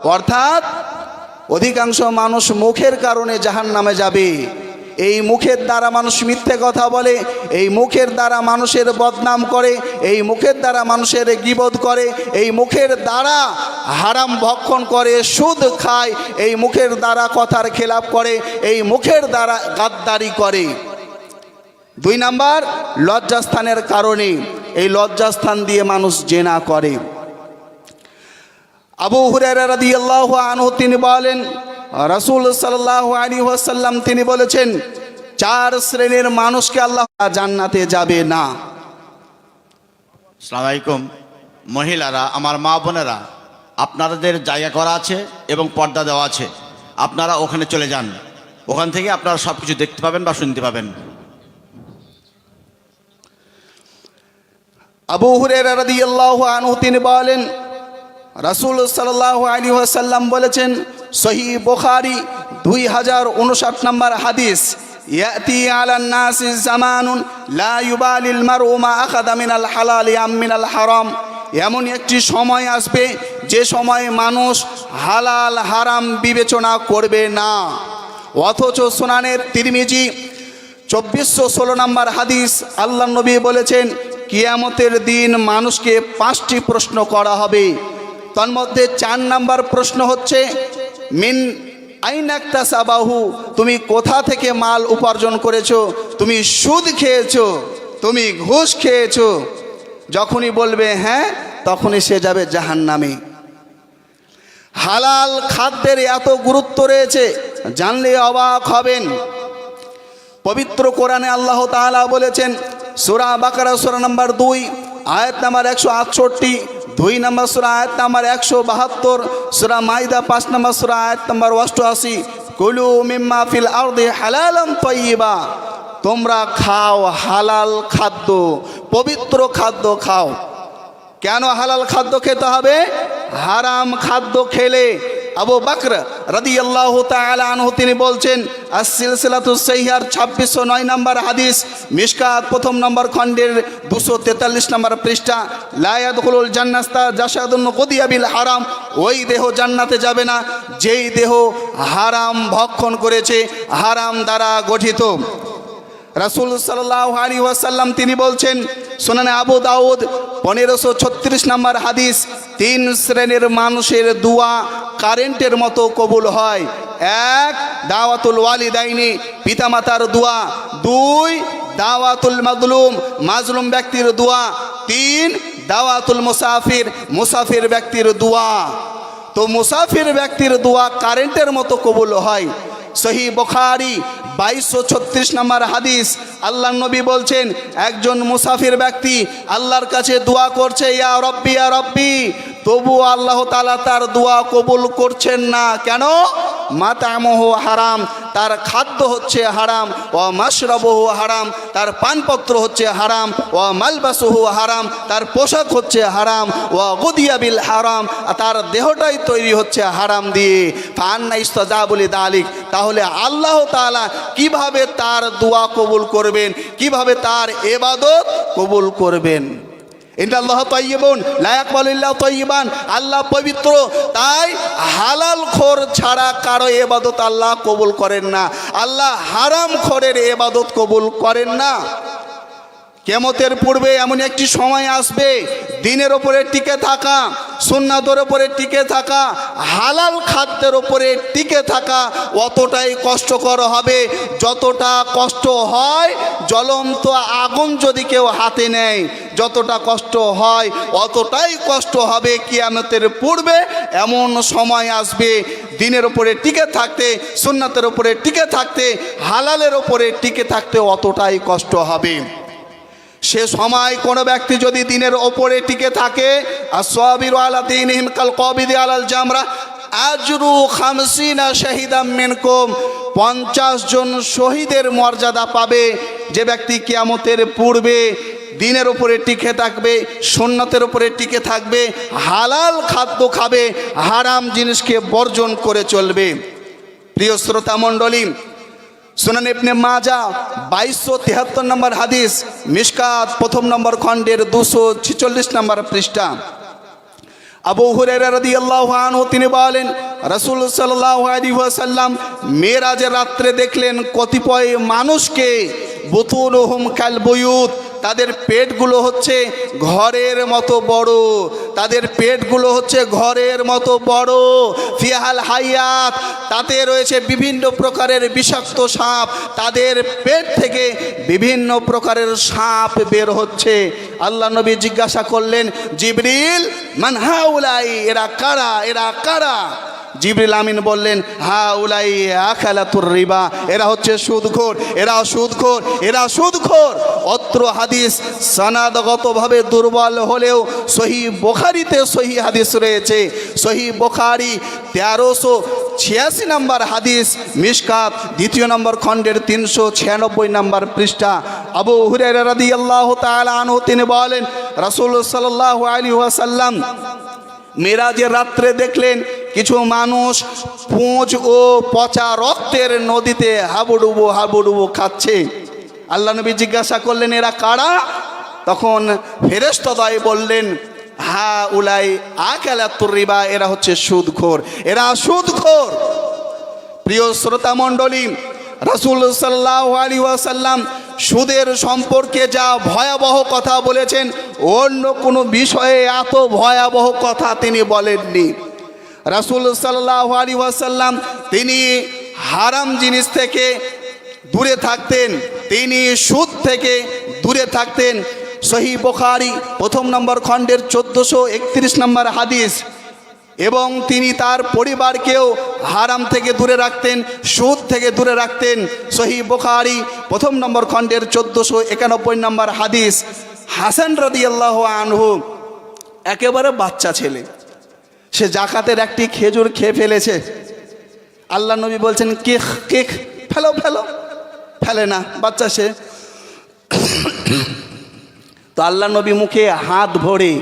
অর্থাৎ অধিকাংশ মানুষ মুখের কারণে জাহান নামে যাবে। এই মুখের দ্বারা মানুষ মিথ্যে কথা বলে, এই মুখের দ্বারা মানুষের বদনাম করে, এই মুখের দ্বারা মানুষের গিবোধ করে, এই মুখের দ্বারা হারাম ভক্ষণ করে, সুদ খায়, এই মুখের দ্বারা কথার খেলাপ করে, এই মুখের দ্বারা গাদ্দারি করে। দুই নাম্বার, লজ্জাস্থানের কারণে। এই লজ্জাস্থান দিয়ে মানুষ জেনা করে। আবু হুরায়রা রাদিয়াল্লাহু আনহু তিনি বলেন রাসূল সাল্লাল্লাহু আলাইহি ওয়াসাল্লাম তিনি বলেছেন চার শ্রেণির মানুষকে আল্লাহ জান্নাতে যাবে না। সালাম আলাইকুম। মহিলারা আমার মা বোনেরা আপনাদের জায়গা করা আছে এবং পর্দা দেওয়া আছে। আপনারা ওখানে চলে যান। ওখান থেকে আপনারা সব কিছু দেখতে পাবেন বা শুনতে পাবেন। আবু রাদিয়াল্লাহু আনহু তিনি বলেন রাসূল সাল্লাল্লাহু আলাইহি ওয়াসাল্লাম বলেছেন সহি বোখারি দুই হাজার উনষাট নম্বর হাদিস, ইয়াতি জামানুন লা হালালি এমন একটি সময় আসবে, যে সময় মানুষ হালাল, হারাম বিবেচনা করবে না। অথচ সোনানের তিরমিজি চব্বিশশো ষোলো নম্বর হাদিস, আল্লাহ নবী বলেছেন, কিয়ামতের দিন মানুষকে পাঁচটি প্রশ্ন করা হবে। তন্মধ্যে চার নাম্বার প্রশ্ন হচ্ছে, মিন আইনাক্তা সাবাহু, তুমি কোথা থেকে মাল উপার্জন করেছ? তুমি সুদ খেয়েছো, তুমি ঘুষ খেয়েছো। যখনই বলবে হ্যাঁ তখনই সে যাবে জাহান নামে হালাল খাদ্যের এত গুরুত্ব রয়েছে, জানলে অবাক হবেন। পবিত্র কোরআনে আল্লাহ তাআলা বলেছেন, সুরা বাকারা সুরা নাম্বার দুই, আয়াত নাম্বার একশো আটষট্টি দুই নম্বর সুরা আয়াত নাম্বার একশো বাহাত্তর, সুরা মাইদা পাঁচ নম্বর সুরা আয়াত নাম্বার অষ্টআশি। কুলু মিম্মা ফিল আরদি হালালাম তৈবা তোমরা খাও হালাল খাদ্য, পবিত্র খাদ্য খাও। কেন হালাল খাদ্য খেতে হবে? হারাম খাদ্য খেলে আবু বকর রাদি আল্লাহ আনহু তিনি বলছেন আর সিলসিলাতু সহিহার ছাব্বিশশো নয় নম্বর হাদিস, মিশকাত প্রথম নম্বর খণ্ডের দুশো তেতাল্লিশ নম্বর পৃষ্ঠা লায়াত হলুল জান্নাস্তা জাসাদুন কদিয়াবিল হারাম, ওই দেহ জান্নাতে যাবে না, যেই দেহ হারাম ভক্ষণ করেছে, হারাম দ্বারা গঠিত। রাসুল সাল্লাহ ওয়াসাল্লাম তিনি বলছেন, সোনানে আবু দাউদ, পনেরোশো ছত্রিশ নম্বর হাদিস, তিন শ্রেণির মানুষের দোয়া কারেন্টের মতো কবুল হয়। এক, দাওয়াতুল ওয়ালিদাইনি, পিতামাতার দোয়া। দুই, দাওয়াতুল মাজলুম মাজলুম ব্যক্তির দোয়া। তিন, দাওয়াতুল মুসাফির মুসাফির ব্যক্তির দোয়া। তো মুসাফির ব্যক্তির দোয়া কারেন্টের মতো কবুল হয়। সহি বখারি, বাইশশো ছত্রিশ নম্বর হাদিস। আল্লাহ নবী বলছেন, একজন মুসাফির ব্যক্তি আল্লাহর কাছে দোয়া করছে, ইয়া রব্বি ইয়া রব্বি তবু আল্লাহ তালা তার দোয়া কবুল করছেন না। কেন? মাতামহ হারাম, তার খাদ্য হচ্ছে হারাম ও মাসরবহু হারাম, তার পানপত্র হচ্ছে হারাম ও মালবাসহু হারাম, তার পোশাক হচ্ছে হারাম ও গুদিয়াবিল হারাম তার দেহটাই তৈরি হচ্ছে হারাম দিয়ে। ফান্না ইস্তজা বলি দালিক তাহলে আল্লাহ তালা কীভাবে তার দোয়া কবুল করবেন? কীভাবে তার এবাদত কবুল করবেন? আল্লাহ তৈবন লায়াক আলিল্লাহ তৈবান আল্লাহ পবিত্র, তাই হালাল খোর ছাড়া কারও এবাদত আল্লাহ কবুল করেন না। আল্লাহ হারাম খোরের এবাদত কবুল করেন না। কেমতের পূর্বে এমন একটি সময় আসবে, দিনের ওপরে টিকে থাকা, সুন্নাতের ওপরে টিকে থাকা, হালাল খাদ্যের ওপরে টিকে থাকা অতটাই কষ্টকর হবে। যতটা কষ্ট হয়, জ্বলন্ত আগুন যদি কেউ হাতে নেয়, যতটা কষ্ট হয়, অতটাই কষ্ট হবে কিয়ামতের পূর্বে। এমন সময় আসবে, দিনের ওপরে টিকে থাকতে, সুন্নাতের ওপরে টিকে থাকতে, হালালের ওপরে টিকে থাকতে অতটাই কষ্ট হবে। সে সময় কোনো ব্যক্তি যদি দিনের ওপরে টিকে থাকে আর সবির আলা দিন হিমকাল কবিদি আলাল জামরা, আজরু খামসিনা শাহিদাম মিনকুম, পঞ্চাশ জন শহীদের মর্যাদা পাবে। যে ব্যক্তি কিয়ামতের পূর্বে দিনের ওপরে টিকে থাকবে সন্ন্যতের ওপরে টিকে থাকবে, হালাল খাদ্য খাবে, হারাম জিনিসকে বর্জন করে চলবে। প্রিয় শ্রোতা মণ্ডলী সুনান ইবনে মাজা, বাইশশো তেহাত্তর নম্বর হাদিস, মিশকাত প্রথম নম্বর খণ্ডের দুশো ছিচল্লিশ নম্বর পৃষ্ঠা। আবু হুরায়রা রদি তিনি বলেন, রসুল সাল্লাল্লাহু আলাইহি ওয়াসাল্লাম মেরাজের রাত্রে দেখলেন কতিপয় মানুষকে বুতুনুহুম কাল বুয়ুত তাদের পেটগুলো হচ্ছে ঘরের মতো বড়। তাদের পেটগুলো হচ্ছে ঘরের মতো বড়। ফিহাল হাইয়াত, তাতে রয়েছে বিভিন্ন প্রকারের বিষাক্ত সাপ। তাদের পেট থেকে বিভিন্ন প্রকারের সাপ বের হচ্ছে। আল্লাহ নবী জিজ্ঞাসা করলেন, জিবরিল মানহাউলাই এরা কারা? এরা কারা? জিবরিল আমিন বললেন হা উলাই আখালাতুর রিবা, এরা হচ্ছে সুদখোর, এরা সুদখোর এরা সুদখোর। অত্র হাদিস সনাদগতভাবে দুর্বল হলেও সহি বোখারিতে সহি হাদিস রয়েছে। সহি বোখারি তেরোশো ছিয়াশি নম্বর হাদিস মিসকাত দ্বিতীয় নম্বর খণ্ডের তিনশো ছিয়ানব্বই নম্বর পৃষ্ঠা। আবু হুরের রাদি আল্লাহ তালু তিনি বলেন, রাসুল সাল্লাহ আলী ওয়াসাল্লাম মেরাজের রাত্রে দেখলেন কিছু মানুষ পুঁজ ও পচা রক্তের নদীতে হাবুডুবু হাবুডুবু খাচ্ছে। আল্লাহ নবী জিজ্ঞাসা করলেন, এরা কারা? তখন ফেরেস্তদয় বললেন হা উলাই আকালাতুর রিবা এরা হচ্ছে সুদখোর, এরা সুদখোর। প্রিয় শ্রোতা মণ্ডলী, রসুল সাল্লাহ আলী ওয়াসাল্লাম সুদের সম্পর্কে যা ভয়াবহ কথা বলেছেন, অন্য কোনো বিষয়ে এত ভয়াবহ কথা তিনি বলেননি। রাসুল সাল্লাহ আলী ওয়াসাল্লাম তিনি হারাম জিনিস থেকে দূরে থাকতেন, তিনি সুদ থেকে দূরে থাকতেন। সহি বোখারি প্রথম নম্বর খণ্ডের চোদ্দোশো একত্রিশ নম্বর হাদিস। এবং তিনি তার পরিবারকেও হারাম থেকে দূরে রাখতেন, সুদ থেকে দূরে রাখতেন। সহি বোখারি প্রথম নম্বর খণ্ডের চোদ্দোশো একানব্বই নম্বর হাদিস। হাসান রদি আল্লাহ আনহু একেবারে বাচ্চা ছেলে। সে জাকাতের একটি খেজুর খেয়ে ফেলেছে। আল্লাহ নবী বলছেন কেক কেক ফেলো ফেলো, ফেলে না, বাচ্চা সে। তো আল্লাহ নবী মুখে হাত ভরে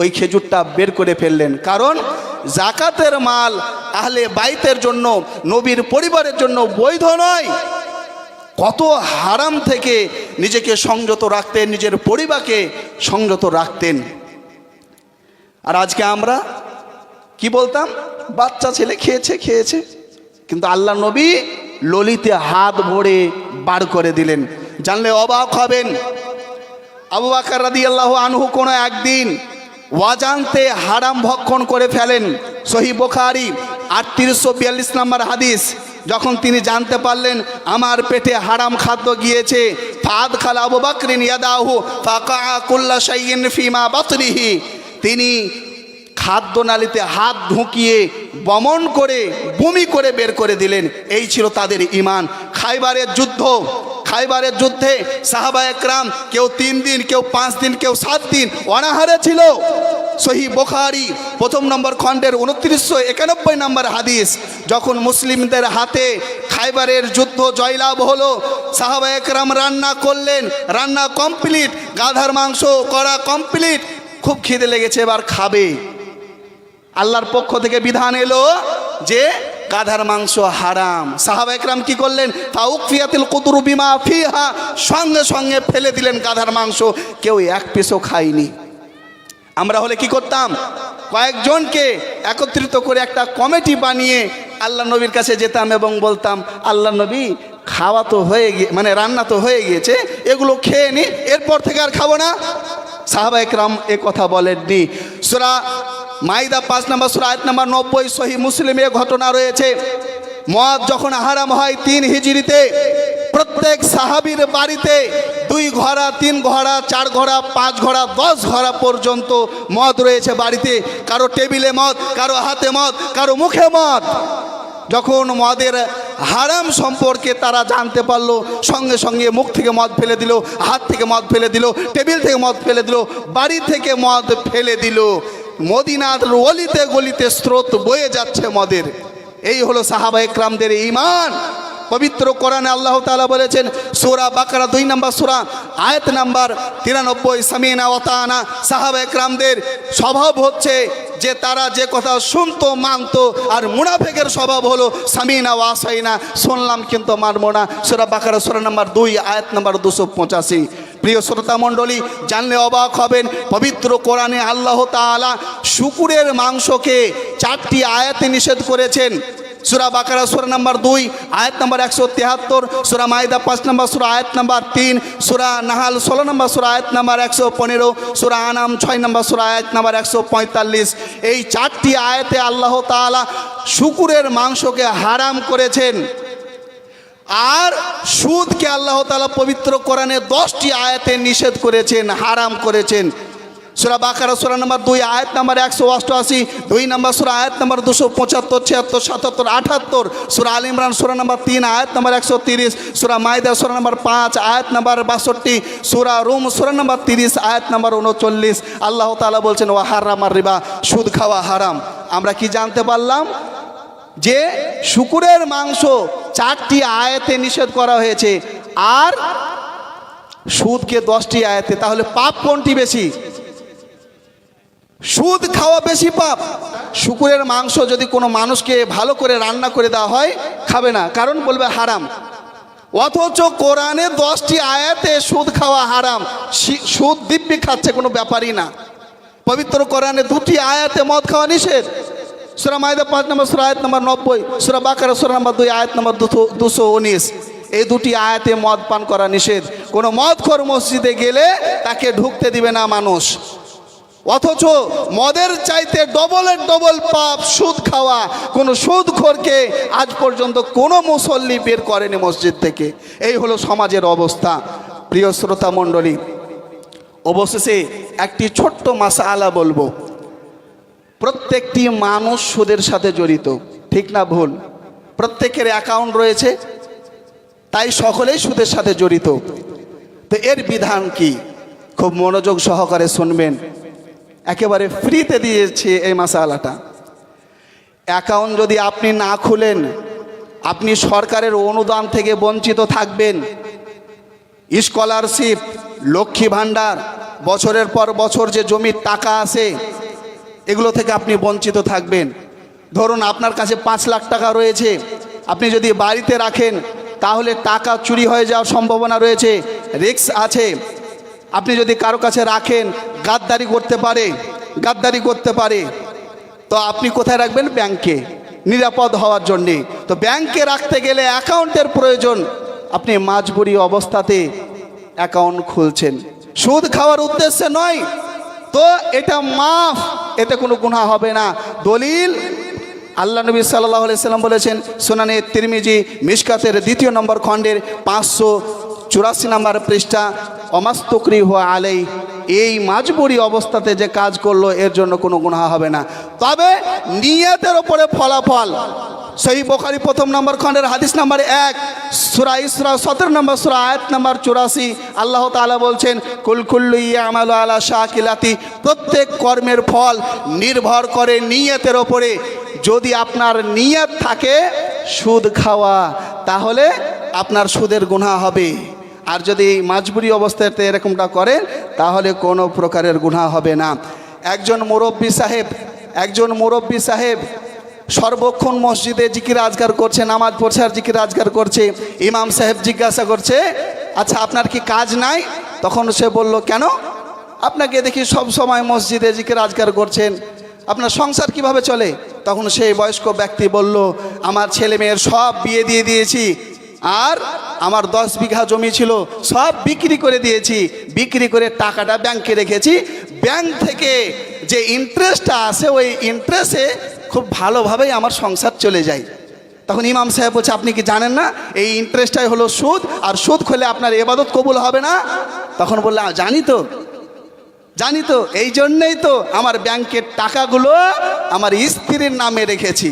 ওই খেজুরটা বের করে ফেললেন। কারণ জাকাতের মাল আহলে বাইতের জন্য, নবীর পরিবারের জন্য বৈধ নয়। কত হারাম থেকে নিজেকে সংযত রাখতেন, নিজের পরিবারকে সংযত রাখতেন। আর আজকে আমরা কি বলতাম? বাচ্চা ছেলে খেয়েছে খেয়েছে। কিন্তু আল্লাহ নবী ললিতে হাত ভরে বার করে দিলেন। জানলে অবাক হবেন। আবু বাকার রাদি আল্লাহ আনহু কোনো একদিন ওয়াজান্তে হারাম ভক্ষণ করে ফেলেন সহি বোখারি আটত্রিশশো বিয়াল্লিশ নম্বর হাদিস। যখন তিনি জানতে পারলেন আমার পেটে হারাম খাদ্য গিয়েছে, ফাদ খালা আবু বাকরিন ইয়াদাহু ফাকা কুল্লা শাইইন ফিমা বাতরিহি। তিনি খাদ্যনালীতে হাত ঢুকিয়ে বমন করে, বমি করে বের করে দিলেন। এই ছিল তাদের ইমান খাইবারের যুদ্ধ, খাইবারের যুদ্ধে সাহাবা একরাম কেউ তিন দিন, কেউ পাঁচ দিন, কেউ সাত দিন অনাহারে ছিল। সহি বোখারি প্রথম নম্বর খণ্ডের উনত্রিশশো একানব্বই নম্বর হাদিস, যখন মুসলিমদের হাতে খাইবারের যুদ্ধ জয়লাভ হলো, সাহাবা একরাম রান্না করলেন, রান্না কমপ্লিট, গাধার মাংস করা কমপ্লিট, খুব খিদে লেগেছে, এবার খাবে। আল্লাহর পক্ষ থেকে বিধান এলো যে গাধার মাংস হারাম। সাহাবা একরাম কি করলেন? ফাউক ফিয়াতিল কুতুরু বিমা ফিহা। সঙ্গে সঙ্গে ফেলে দিলেন গাধার মাংস। কেউ এক পিসও খায়নি। আমরা হলে কি করতাম? কয়েকজনকে একত্রিত করে একটা কমিটি বানিয়ে আল্লাহ নবীর কাছে যেতাম এবং বলতাম, আল্লাহ নবী, খাওয়া তো হয়ে গিয়ে মানে রান্না তো হয়ে গিয়েছে, এগুলো খেয়ে নি, এরপর থেকে আর খাব না। সাহাবা একরাম এ কথা বলেননি। সুরা মাইদা পাঁচ নম্বর সুরা, আয়াত নম্বর নব্বই, সহি মুসলিমে ঘটনা রয়েছে। মদ যখন হারাম হয় তিন হিজড়িতে, প্রত্যেক সাহাবির বাড়িতে দুই ঘোড়া, তিন ঘোড়া, চার ঘোড়া, পাঁচ ঘোড়া, দশ ঘোড়া পর্যন্ত মদ রয়েছে বাড়িতে। কারও টেবিলে মদ, কারও হাতে মদ, কারও মুখে মদ। যখন মদের হারাম সম্পর্কে তারা জানতে পারল, সঙ্গে সঙ্গে মুখ থেকে মদ ফেলে দিল, হাত থেকে মদ ফেলে দিল, টেবিল থেকে মদ ফেলে দিল, বাড়ি থেকে মদ ফেলে দিল। মদিনার অলিতে গলিতে স্রোত বয়ে যাচ্ছে মদের। এই হলো সাহাবা একরামদের ইমান পবিত্র কোরআনে আল্লাহ তাআলা বলেছেন, সোরা বাকারা দুই নম্বর সোরা, আয়াত নাম্বার তিরানব্বই, সামিনা ওতানা সাহাবা একরামদের স্বভাব হচ্ছে যে তারা যে কথা শুনতো, মানতো, আর মুনাফেকের স্বভাব হলো, সামিনা ওয়াসাইনা শুনলাম কিন্তু মানবো না। সূরা বাকারা সোরা নাম্বার দুই, আয়াত নাম্বার দুশো পঁচাশি। প্রিয় শ্রোতা মণ্ডলী, জানলে অবাক হবেন, পবিত্র কোরআনে আল্লাহ তাআলা শুকুরের মাংসকে চারটি আয়াতে নিষেধ করেছেন। সুরা বাকারা, সুরা নাম্বার দুই, আয়াত নাম্বার একশো তেহাত্তর, সুরা মাইদা পাঁচ নম্বর, সুরা আয়াত নাম্বার তিন, সুরা নাহাল ষোলো নম্বর, সুরা আয়াত নাম্বার একশো পনেরো, সুরা আনাম ছয় নম্বর, সুরা আয়াত নাম্বার একশো পঁয়তাল্লিশ। এই চারটি আয়াতে আল্লাহ তাআলা শুকুরের মাংসকে হারাম করেছেন। আর সুদকে আল্লাহ তালা পবিত্র কোরআনে দশটি আয়াতে নিষেধ করেছেন, হারাম করেছেন। সুরা বাকারা, সুরা নম্বর দুই, আয়াত নাম্বার একশো অষ্টআশি, দুই নম্বর সুরা, আয়াত নাম্বার দুশো পঁচাত্তর, ছিয়াত্তর, সাতাত্তর আঠাত্তর সুরা আল ইমরান, সুরা নম্বর তিন, আয়াত নাম্বার একশো তিরিশ, সুরা মাইদা সুরা নম্বর পাঁচ, আয়াত নাম্বার বাষট্টি, সুরা রুম, সুরা নম্বর তিরিশ, আয়াত নাম্বার উনচল্লিশ। আল্লাহ তালা বলছেন ও হারাম আর রিবা সুদ খাওয়া হারাম। আমরা কি জানতে পারলাম? যে শুকুরের মাংস চারটি আয়াতে নিষেধ করা হয়েছে, আর সুদকে দশটি আয়াতে, তাহলে পাপ কোনটি বেশি? সুদ খাওয়া বেশি পাপ। শুকুরের মাংস যদি কোনো মানুষকে ভালো করে রান্না করে দেওয়া হয়, খাবে না, কারণ বলবে হারাম। অথচ কোরআনে দশটি আয়াতে সুদ খাওয়া হারাম সুদ দিব্যি খাচ্ছে কোনো ব্যাপারই না। পবিত্র কোরআনে দুটি আয়াতে মদ খাওয়া নিষেধ। সুরা মাইদা পাঁচ নম্বর সুরা, আয়াত নম্বর নব্বই, সুরা বাকারা, সুরা নম্বর দুই, আয়াত নম্বর দুশো- উনিশ। এই দুটি আয়াতে মদ পান করা নিষেধ। কোনো মদখোর মসজিদে গেলে তাকে ঢুকতে দিবে না মানুষ। অথচ মদের চাইতে ডবলের ডবল পাপ, সুদ খাওয়া, কোনো সুদখোরকে আজ পর্যন্ত কোনো মুসল্লি বের করেনি মসজিদ থেকে। এই হলো সমাজের অবস্থা। প্রিয় শ্রোতা মণ্ডলী, অবশেষে একটি ছোট্ট মাসালা বলব। প্রত্যেকটি মানুষ সুদের সাথে জড়িত, ঠিক না ভুল? প্রত্যেকের অ্যাকাউন্ট রয়েছে, তাই সকলেই সুদের সাথে জড়িত। তো এর বিধান কি? খুব মনোযোগ সহকারে শুনবেন। একেবারে ফ্রিতে দিয়েছে এই মাসালাটা। অ্যাকাউন্ট যদি আপনি না খুলেন, আপনি সরকারের অনুদান থেকে বঞ্চিত থাকবেন। স্কলারশিপ লক্ষ্মী ভাণ্ডার, বছরের পর বছর যে জমির টাকা আসে এগুলো থেকে আপনি বঞ্চিত থাকবেন। ধরুন আপনার কাছে পাঁচ লাখ টাকা রয়েছে, আপনি যদি বাড়িতে রাখেন, তাহলে টাকা চুরি হয়ে যাওয়ার সম্ভাবনা রয়েছে, রিস্ক আছে। আপনি যদি কারও কাছে রাখেন, গাদ্দারি করতে পারে, গাদ্দারি করতে পারে। তো আপনি কোথায় রাখবেন? ব্যাংকে। নিরাপদ হওয়ার জন্যে। তো ব্যাংকে রাখতে গেলে অ্যাকাউন্টের প্রয়োজন। আপনি মাঝবুরি অবস্থাতে অ্যাকাউন্ট খুলছেন। সুদ খাওয়ার উদ্দেশ্যে নয়। তো এটা মাফ। এতে কোনো গুণা হবে না। দলিল, আল্লাহ নবী সাল্লাহ সাল্লাম বলেছেন, সোনানে তিরমিজি মিসকাতের দ্বিতীয় নম্বর খণ্ডের পাঁচশো চুরাশি নম্বর পৃষ্ঠা, অমাস্তকরি হওয়া আলেই এই মাজবুরি অবস্থাতে যে কাজ করল, এর জন্য কোনো গুণা হবে না। তবে নিয়তের ওপরে ফলাফল সেই বোখারি প্রথম নম্বর খণ্ডের হাদিস নাম্বার এক, সুরা ইসরা সতেরো নম্বর, সুরা আয়াত নম্বর চুরাশি। আল্লাহ তাআলা বলছেন কুলকুল্লু আমাল আলা শাকিলাতি। প্রত্যেক কর্মের ফল নির্ভর করে নিয়তের ওপরে। যদি আপনার নিয়ত থাকে সুদ খাওয়া, তাহলে আপনার সুদের গুণা হবে। আর যদি মাজবুরি অবস্থাতে এরকমটা করেন তাহলে কোনো প্রকারের গুণা হবে না। একজন মুরব্বী সাহেব, একজন মুরব্বী সাহেব সর্বক্ষণ মসজিদে জিকির আজগার করছে, নামাজ পড়ছে আর জিকির আজগার করছে। ইমাম সাহেব জিজ্ঞাসা করছে আচ্ছা আপনার কি কাজ নাই? তখন সে বলল, কেন? আপনাকে দেখি সব সময় মসজিদে জিকির আজগার করছেন। আপনার সংসার কীভাবে চলে? তখন সেই বয়স্ক ব্যক্তি বলল, আমার ছেলে মেয়ের সব বিয়ে দিয়ে দিয়েছি। আর আমার দশ বিঘা জমি ছিল, সব বিক্রি করে দিয়েছি। বিক্রি করে টাকাটা ব্যাংকে রেখেছি। ব্যাংক থেকে যে ইন্টারেস্টটা আসে, ওই ইন্টারেস্টে খুব ভালোভাবেই আমার সংসার চলে যায়। তখন ইমাম সাহেব বলছে, আপনি কি জানেন না? এই ইন্টারেস্টটাই হলো সুদ, আর সুদ খেলে আপনার এবাদত কবুল হবে না? তখন বললে জানি তো জানি তো, এই জন্যেই তো আমার ব্যাংকের টাকাগুলো আমার স্ত্রীর নামে রেখেছি।